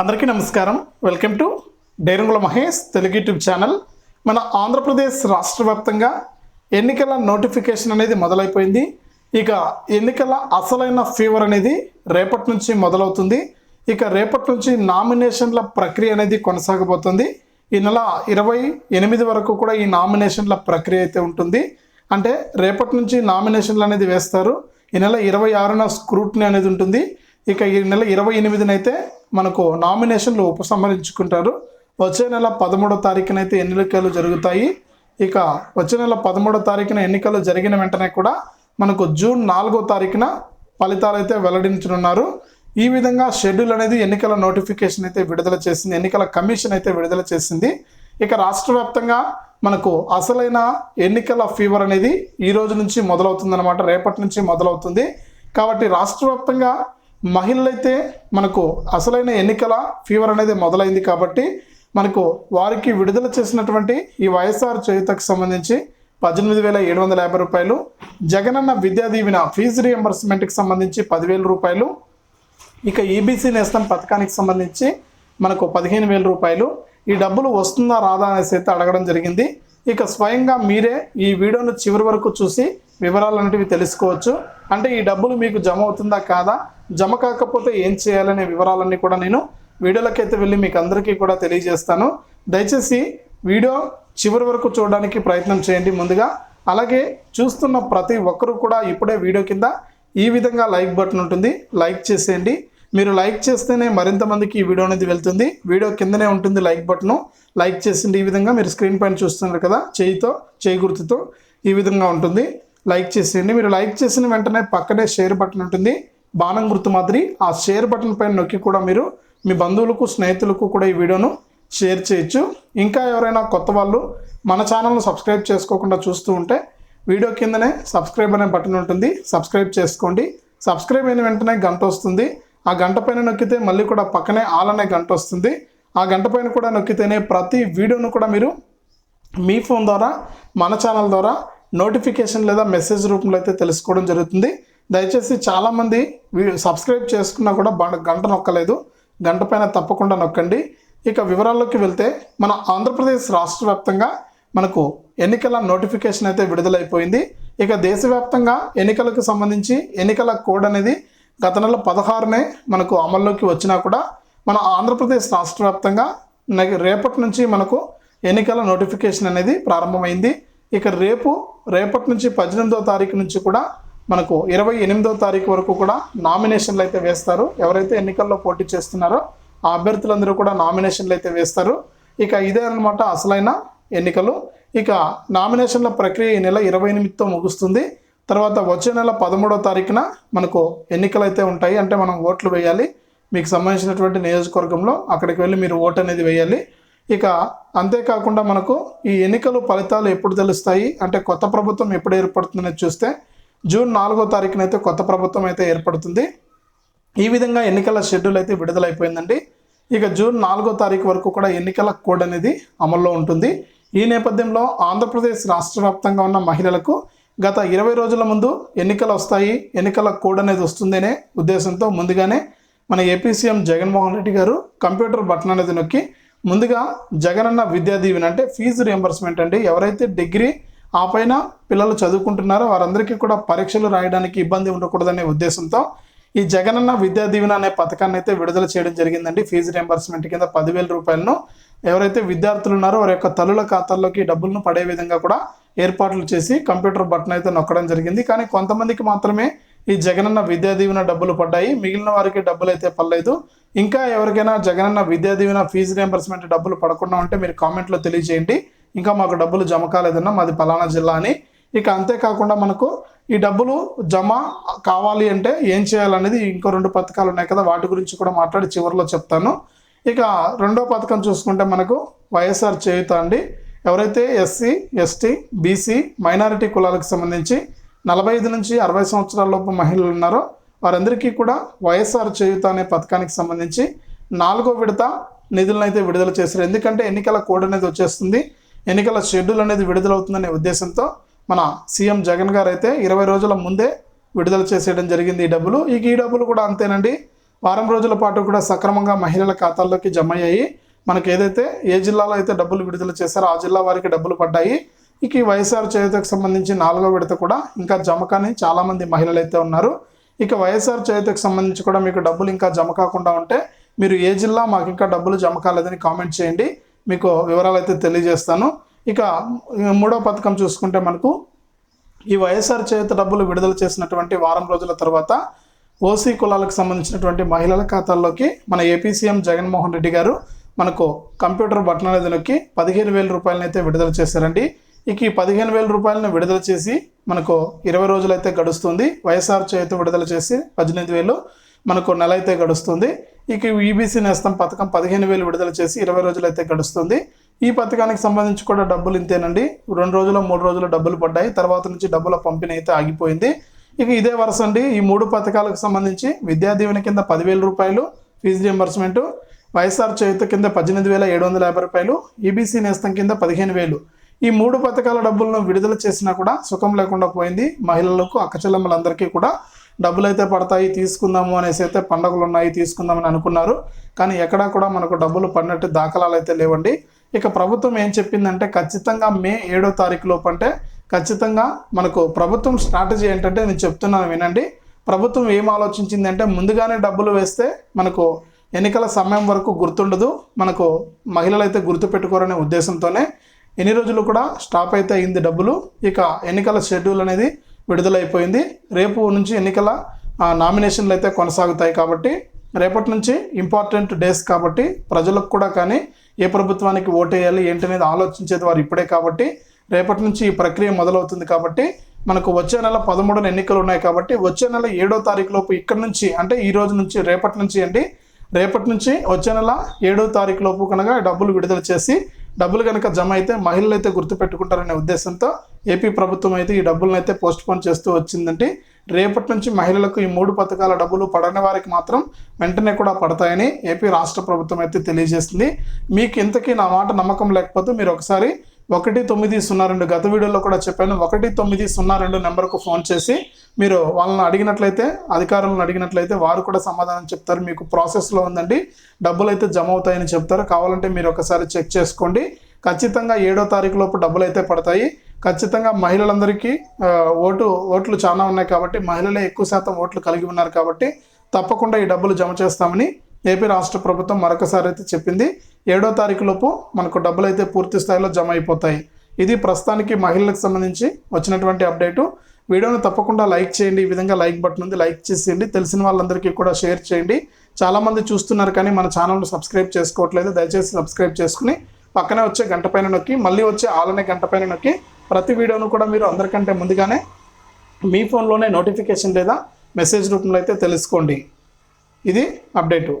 అందరికీ నమస్కారం. Welcome to డైరంగుల Mahesh Telugu YouTube channel. మన ఆంధ్రప్రదేశ్ రాష్ట్ర వ్యాప్తంగా ఎన్నికల నోటిఫికేషన్ అనేది మొదలైపోయింది. ఇక ఎన్నికల అసలైన ఫీవర్ అనేది రేపటి నుంచి మొదలవుతుంది. ఇక రేపటి నుంచి నామినేషన్ల ప్రక్రియ అనేది కొనసాగబోతుంది. ఈ నెల ఇరవై ఎనిమిది వరకు కూడా ఈ నామినేషన్ల ప్రక్రియ అయితే ఉంటుంది. అంటే రేపటి నుంచి నామినేషన్లు అనేది వేస్తారు. ఈ నెల ఇరవై ఆరున స్క్రూట్నీ అనేది ఉంటుంది. ఇక ఈ నెల ఇరవై ఎనిమిదినైతే మనకు నామినేషన్లు ఉపసంహరించుకుంటారు. వచ్చే నెల పదమూడో తారీఖున అయితే ఎన్నికలు జరుగుతాయి. ఇక వచ్చే నెల పదమూడో తారీఖున ఎన్నికలు జరిగిన వెంటనే కూడా మనకు జూన్ నాలుగో తారీఖున ఫలితాలు అయితే వెల్లడించనున్నారు. ఈ విధంగా షెడ్యూల్ అనేది ఎన్నికల నోటిఫికేషన్ అయితే విడుదల చేసింది. ఎన్నికల కమిషన్ అయితే విడుదల చేసింది. ఇక రాష్ట్ర వ్యాప్తంగా మనకు అసలైన ఎన్నికల ఫీవర్ అనేది ఈ రోజు నుంచి మొదలవుతుందన్నమాట. రేపటి నుంచి మొదలవుతుంది. కాబట్టి రాష్ట్ర వ్యాప్తంగా మహిళలైతే మనకు అసలైన ఎన్నికల ఫీవర్ అనేది మొదలైంది కాబట్టి మనకు వారికి విడుదల చేసినటువంటి ఈ వైఎస్ఆర్ చేయుతకు సంబంధించి పద్దెనిమిది వేల ఏడు వందల యాభై రూపాయలు జగనన్న విద్యా దీవెన ఫీజు రియంబర్స్మెంట్కి సంబంధించి పదివేల రూపాయలు ఇక ఈబీసీ నేస్తం పథకానికి సంబంధించి మనకు పదిహేను వేల రూపాయలు. ఈ డబ్బులు వస్తుందా రాదా అనేసి అయితే అడగడం జరిగింది. ఇక స్వయంగా మీరే ఈ వీడియోను చివరి వరకు చూసి వివరాలు అనేటివి తెలుసుకోవచ్చు. అంటే ఈ డబ్బులు మీకు జమ అవుతుందా కాదా? జమ కాకపోతే ఏం చేయాలనే వివరాలన్నీ కూడా నేను వీడియోలకైతే వెళ్ళి మీకు అందరికీ కూడా తెలియజేస్తాను. దయచేసి వీడియో చివరి వరకు చూడడానికి ప్రయత్నం చేయండి ముందుగా. అలాగే చూస్తున్న ప్రతి ఒక్కరూ కూడా ఇప్పుడే వీడియో కింద ఈ విధంగా లైక్ బటన్ ఉంటుంది. లైక్ చేసేయండి. మీరు లైక్ చేస్తేనే మరింత మందికి ఈ వీడియో అనేది వెళ్తుంది. వీడియో కిందనే ఉంటుంది లైక్ బటన్. లైక్ చేసింది ఈ విధంగా మీరు స్క్రీన్ పైన చూస్తున్నారు కదా చేయితో చేయి గుర్తుతో ఈ విధంగా ఉంటుంది. లైక్ చేసేయండి. మీరు లైక్ చేసిన వెంటనే పక్కనే షేర్ బటన్ ఉంటుంది. బాణం గుర్తు మాదిరి ఆ షేర్ బటన్ పైన నొక్కి కూడా మీరు మీ బంధువులకు స్నేహితులకు కూడా ఈ వీడియోను షేర్ చేయొచ్చు. ఇంకా ఎవరైనా కొత్త వాళ్ళు మన ఛానల్ను సబ్స్క్రైబ్ చేసుకోకుండా చూస్తూ ఉంటే వీడియో కిందనే సబ్స్క్రైబ్ అనే బటన్ ఉంటుంది. సబ్స్క్రైబ్ చేసుకోండి. సబ్స్క్రైబ్ అయిన వెంటనే గంట వస్తుంది. ఆ గంట పైన నొక్కితే మళ్ళీ కూడా పక్కనే ఆల్ అనే గంట వస్తుంది. ఆ గంట పైన కూడా నొక్కితేనే ప్రతి వీడియోను కూడా మీరు మీ ఫోన్ ద్వారా మన ఛానల్ ద్వారా నోటిఫికేషన్ లేదా మెసేజ్ రూపంలో అయితే తెలుసుకోవడం జరుగుతుంది. దయచేసి చాలామంది సబ్స్క్రైబ్ చేసుకున్నా కూడా గంట నొక్కలేదు. గంట పైన తప్పకుండా నొక్కండి. ఇక వివరాల్లోకి వెళ్తే మన ఆంధ్రప్రదేశ్ రాష్ట్ర వ్యాప్తంగా మనకు ఎన్నికల నోటిఫికేషన్ అయితే విడుదలైపోయింది. ఇక దేశవ్యాప్తంగా ఎన్నికలకు సంబంధించి ఎన్నికల కోడ్ అనేది గత నెల పదహారునే మనకు అమల్లోకి వచ్చినా కూడా మన ఆంధ్రప్రదేశ్ రాష్ట్ర వ్యాప్తంగా రేపటి నుంచి మనకు ఎన్నికల నోటిఫికేషన్ అనేది ప్రారంభమైంది. ఇక రేపు రేపటి నుంచి పద్దెనిమిదో తారీఖు నుంచి కూడా మనకు ఇరవై ఎనిమిదో తారీఖు వరకు కూడా నామినేషన్లు అయితే వేస్తారు. ఎవరైతే ఎన్నికల్లో పోటీ చేస్తున్నారో ఆ అభ్యర్థులందరూ కూడా నామినేషన్లు అయితే వేస్తారు. ఇక ఇదే అన్నమాట అసలైన ఎన్నికలు. ఇక నామినేషన్ల ప్రక్రియ ఈ నెల ఇరవై ఎనిమిదితో ముగుస్తుంది. తర్వాత వచ్చే నెల పదమూడో తారీఖున మనకు ఎన్నికలు అయితే ఉంటాయి అంటే మనం ఓట్లు వేయాలి. మీకు సంబంధించినటువంటి నియోజకవర్గంలో అక్కడికి వెళ్ళి మీరు ఓటు అనేది వేయాలి. ఇక అంతేకాకుండా మనకు ఈ ఎన్నికలు ఫలితాలు ఎప్పుడు తెలుస్తాయి అంటే కొత్త ప్రభుత్వం ఎప్పుడు ఏర్పడుతుందనేది చూస్తే జూన్ నాలుగో తారీఖున అయితే కొత్త ప్రభుత్వం అయితే ఏర్పడుతుంది. ఈ విధంగా ఎన్నికల షెడ్యూల్ అయితే విడుదలైపోయిందండి. ఇక జూన్ నాలుగో తారీఖు వరకు కూడా ఎన్నికల కోడ్ అనేది అమల్లో ఉంటుంది. ఈ నేపథ్యంలో ఆంధ్రప్రదేశ్ రాష్ట్ర వ్యాప్తంగా ఉన్న మహిళలకు గత ఇరవై రోజుల ముందు ఎన్నికలు వస్తాయి ఎన్నికల కోడ్ అనేది వస్తుందనే ఉద్దేశంతో ముందుగానే మన ఏపీ సీఎం జగన్మోహన్ రెడ్డి గారు కంప్యూటర్ బటన్ అనేది నొక్కి ముందుగా జగనన్న విద్యా దీవెన అంటే ఫీజు రియంబర్స్మెంట్ అండి. ఎవరైతే డిగ్రీ ఆ పైన పిల్లలు చదువుకుంటున్నారో వారందరికీ కూడా పరీక్షలు రాయడానికి ఇబ్బంది ఉండకూడదనే ఉద్దేశంతో ఈ జగనన్న విద్యా దీవెన అనే పథకాన్ని అయితే విడుదల చేయడం జరిగిందండి. ఫీజు రియంబర్స్మెంట్ కింద పదివేల రూపాయలను ఎవరైతే విద్యార్థులు ఉన్నారో వారి యొక్క తల్లుల ఖాతాల్లోకి డబ్బులను పడే విధంగా కూడా ఏర్పాట్లు చేసి కంప్యూటర్ బటన్ అయితే నొక్కడం జరిగింది. కానీ కొంతమందికి మాత్రమే ఈ జగనన్న విద్యా దీవెన డబ్బులు పడ్డాయి. మిగిలిన వారికి డబ్బులు అయితే పడలేదు. ఇంకా ఎవరికైనా జగనన్న విద్యా దీవెన ఫీజు రియంబర్స్మెంట్ డబ్బులు పడకుండా ఉంటే మీరు కామెంట్లో తెలియజేయండి. ఇంకా మాకు డబ్బులు జమ కాలేదన్నా మాది పలానా జిల్లా అని. ఇక అంతేకాకుండా మనకు ఈ డబ్బులు జమ కావాలి అంటే ఏం చేయాలనేది ఇంకో రెండు పథకాలు ఉన్నాయి కదా వాటి గురించి కూడా మాట్లాడి చివరిలో చెప్తాను. ఇక రెండో పథకం చూసుకుంటే మనకు వైఎస్ఆర్ చేయుత అండి. ఎవరైతే ఎస్సీ ఎస్టీ బీసీ మైనారిటీ కులాలకు సంబంధించి నలభై ఐదు నుంచి అరవై సంవత్సరాల లోపు మహిళలు ఉన్నారో వారందరికీ కూడా వైఎస్ఆర్ చేయుత అనే పథకానికి సంబంధించి నాలుగో విడత నిధులను అయితే విడుదల చేశారు. ఎందుకంటే ఎన్నికల కోడ్ అనేది వచ్చేస్తుంది. ఎన్నికల షెడ్యూల్ అనేది విడుదలవుతుందనే ఉద్దేశంతో మన సీఎం జగన్ గారు అయితే ఇరవై రోజుల ముందే విడుదల చేసేయడం జరిగింది ఈ డబ్బులు. ఇక ఈ డబ్బులు కూడా అంతేనండి. వారం రోజుల పాటు కూడా సక్రమంగా మహిళల ఖాతాల్లోకి జమ అయ్యాయి. మనకి ఏదైతే ఏ జిల్లాలో అయితే డబ్బులు విడుదల చేశారో ఆ జిల్లా వారికి డబ్బులు పడ్డాయి. ఇక ఈ వైఎస్ఆర్ చేయుతకు సంబంధించి నాలుగో విడత కూడా ఇంకా జమ కాని చాలామంది మహిళలు అయితే ఉన్నారు. ఇక వైఎస్ఆర్ చేయుతకు సంబంధించి కూడా మీకు డబ్బులు ఇంకా జమ కాకుండా ఉంటే మీరు ఏ జిల్లా మాకు ఇంకా డబ్బులు జమ కాలేదని కామెంట్ చేయండి. మీకు వివరాలు అయితే తెలియజేస్తాను. ఇక మూడో పథకం చూసుకుంటే మనకు ఈ వైఎస్ఆర్ చేత డబ్బులు విడుదల చేసినటువంటి వారం రోజుల తర్వాత ఓసీ కులాలకు సంబంధించినటువంటి మహిళల ఖాతాల్లోకి మన ఏపీ సీఎం జగన్మోహన్ రెడ్డి గారు మనకు కంప్యూటర్ బటన్ అనేది నొక్కి పదిహేను వేల రూపాయలనైతే అయితే విడుదల చేశారండి. ఇక ఈ పదిహేను వేల రూపాయలను విడుదల చేసి మనకు ఇరవై రోజులైతే గడుస్తుంది. వైఎస్ఆర్ చేత విడుదల చేసి పద్దెనిమిది వేలు మనకు నెల అయితే గడుస్తుంది. ఇక ఈబీసీ నేస్తం పథకం పదిహేను వేలు విడుదల చేసి ఇరవై రోజులు అయితే గడుస్తుంది. ఈ పథకానికి సంబంధించి కూడా డబ్బులు ఇంతేనండి. రెండు రోజులు మూడు రోజులు డబ్బులు పడ్డాయి. తర్వాత నుంచి డబ్బుల పంపిణీ అయితే ఆగిపోయింది. ఇక ఇదే వరుస అండి. ఈ మూడు పథకాలకు సంబంధించి విద్యా దీవెన కింద పదివేల రూపాయలు ఫీజు రియంబర్స్మెంటు వైఎస్ఆర్ చేయుత కింద పద్దెనిమిది వేల ఏడు వందల యాభై రూపాయలు ఈబీసీ నేస్తం కింద పదిహేను వేలు. ఈ మూడు పథకాల డబ్బులను విడుదల చేసినా కూడా సుఖం లేకుండా పోయింది. మహిళలకు అక్కచెల్లెమ్మలందరికీ కూడా డబ్బులు అయితే పడతాయి తీసుకుందాము అనేసి అయితే పండగలు ఉన్నాయి తీసుకుందామని అనుకున్నారు. కానీ ఎక్కడా కూడా మనకు డబ్బులు పడినట్టు దాఖలాలు అయితే లేవండి. ఇక ప్రభుత్వం ఏం చెప్పిందంటే ఖచ్చితంగా మే ఏడో తారీఖు లోపు అంటే ఖచ్చితంగా మనకు ప్రభుత్వం స్ట్రాటజీ ఏంటంటే నేను చెప్తున్నాను వినండి. ప్రభుత్వం ఏం ఆలోచించిందంటే ముందుగానే డబ్బులు వేస్తే మనకు ఎన్నికల సమయం వరకు గుర్తుండదు. మనకు మహిళలు అయితే గుర్తుపెట్టుకోరనే ఉద్దేశంతోనే ఎన్ని రోజులు కూడా స్టాప్ అయితే అయింది డబ్బులు. ఇక ఎన్నికల షెడ్యూల్ అనేది విడుదలైపోయింది. రేపు నుంచి ఎన్నికల నామినేషన్లు అయితే కొనసాగుతాయి కాబట్టి రేపటి నుంచి ఇంపార్టెంట్ డేస్ కాబట్టి ప్రజలకు కూడా కానీ ఏ ప్రభుత్వానికి ఓటేయాలి ఏంటనేది ఆలోచించేది వారు ఇప్పుడే కాబట్టి రేపటి నుంచి ఈ ప్రక్రియ మొదలవుతుంది కాబట్టి మనకు వచ్చే నెల పదమూడున ఎన్నికలు ఉన్నాయి కాబట్టి వచ్చే నెల ఏడో తారీఖు లోపు ఇక్కడ నుంచి అంటే ఈ రోజు నుంచి రేపటి నుంచి అండి రేపటి నుంచి వచ్చే నెల ఏడో తారీఖు లోపు కనుక డబ్బులు విడుదల చేసి డబ్బులు కనుక జమ అయితే మహిళలు అయితే గుర్తుపెట్టుకుంటారనే ఉద్దేశంతో ఏపీ ప్రభుత్వం అయితే ఈ డబ్బులను అయితే పోస్ట్ పోన్ చేస్తూ వచ్చిందంటే రేపటి నుంచి మహిళలకు ఈ మూడు పథకాల డబ్బులు పడని వారికి మాత్రం వెంటనే కూడా పడతాయని ఏపీ రాష్ట్ర ప్రభుత్వం అయితే తెలియజేస్తుంది మీకు ఇంతకీ నా మాట నమ్మకం లేకపోతే మీరు ఒకసారి ఒకటి తొమ్మిది సున్నా రెండు. గత వీడియోలో కూడా చెప్పాను ఒకటి తొమ్మిది సున్నా రెండు నెంబర్కు ఫోన్ చేసి మీరు వాళ్ళని అడిగినట్లయితే అధికారులను అడిగినట్లయితే వారు కూడా సమాధానం చెప్తారు. మీకు ప్రాసెస్లో ఉందండి. డబ్బులు అయితే జమ అవుతాయని చెప్తారు. కావాలంటే మీరు ఒకసారి చెక్ చేసుకోండి. ఖచ్చితంగా ఏడో తారీఖు లోపు డబ్బులు అయితే పడతాయి. ఖచ్చితంగా మహిళలందరికీ ఓటు ఓట్లు చాలా ఉన్నాయి కాబట్టి మహిళలే ఎక్కువ శాతం ఓట్లు కలిగి ఉన్నారు కాబట్టి తప్పకుండా ఈ డబ్బులు జమ చేస్తామని ఏపీ రాష్ట్ర ప్రభుత్వం మరొకసారి అయితే చెప్పింది. ఏడో తారీఖు లోపు మనకు డబ్బులు అయితే పూర్తి స్థాయిలో జమ అయిపోతాయి. ఇది ప్రస్తుతానికి మహిళలకు సంబంధించి వచ్చినటువంటి అప్డేటు. వీడియోను తప్పకుండా లైక్ చేయండి. ఈ విధంగా లైక్ బటన్ ఉంది. లైక్ చేసేయండి. తెలిసిన వాళ్ళందరికీ కూడా షేర్ చేయండి. చాలామంది చూస్తున్నారు కానీ మన ఛానల్ను సబ్స్క్రైబ్ చేసుకోవట్లేదు. దయచేసి సబ్స్క్రైబ్ చేసుకుని పక్కనే వచ్చే గంట పైన నొక్కి మళ్ళీ వచ్చే ఆలనే గంట పైన నొక్కి ప్రతి వీడియోను కూడా మీరు అందరికంటే ముందుగానే మీ ఫోన్లోనే నోటిఫికేషన్ లేదా మెసేజ్ రూపంలో అయితే తెలుసుకోండి. ఇది అప్డేటు.